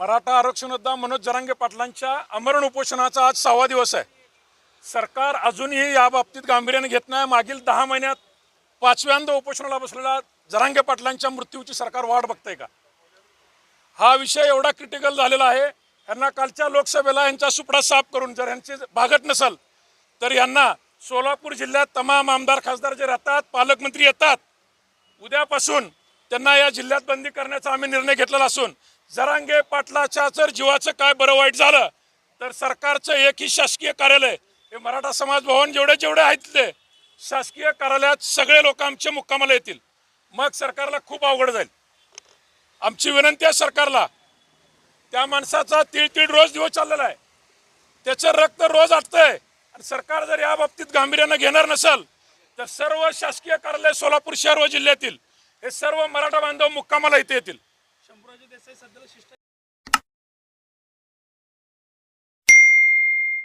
मराठा आरक्षण योद्धा मनोज जरांगे पाटलांच्या अमरण उपोषणाचा आज सहावा दिवस आहे. सरकार अजूनही या बाबतीत गांभीर्याने घेत नाही. मागील दहा महिन्यात पाचव्यांदा उपोषणाला बसलेला जरांगे पाटलांच्या मृत्यूची सरकार वाढ बघतंय का? हा विषय एवढा क्रिटिकल झालेला आहे. यांना कालच्या लोकसभेला यांचा सुपडा साफ करून जर यांचे भागत नसल तर यांना सोलापूर जिल्ह्यात तमाम आमदार खासदार जे राहतात पालकमंत्री येतात. उद्यापासून त्यांना या जिल्ह्यात बंदी करण्याचा आम्ही निर्णय घेतलेला असून जरांगे पाटलाच्या जर जीवाचं काय बरं वाईट झालं तर सरकारचं एकही शासकीय कार्यालय हे मराठा समाज भवन जेवढे जेवढे आहेत ते शासकीय कार्यालयात सगळे लोक आमच्या मुक्कामाला येतील. मग सरकारला खूप अवघड जाईल. आमची विनंती आहे सरकारला त्या माणसाचा तीळ रोज दिवस चाललेला आहे. त्याचं रक्त रोज आटतंय. आणि सरकार जर या बाबतीत गांभीर्यानं घेणार नसेल तर सर्व शासकीय कार्यालय सोलापूर शहर व जिल्ह्यातील हे सर्व मराठा बांधव मुक्कामाला इथे येतील. शंभूराजे देसाई सध्याला शिष्ट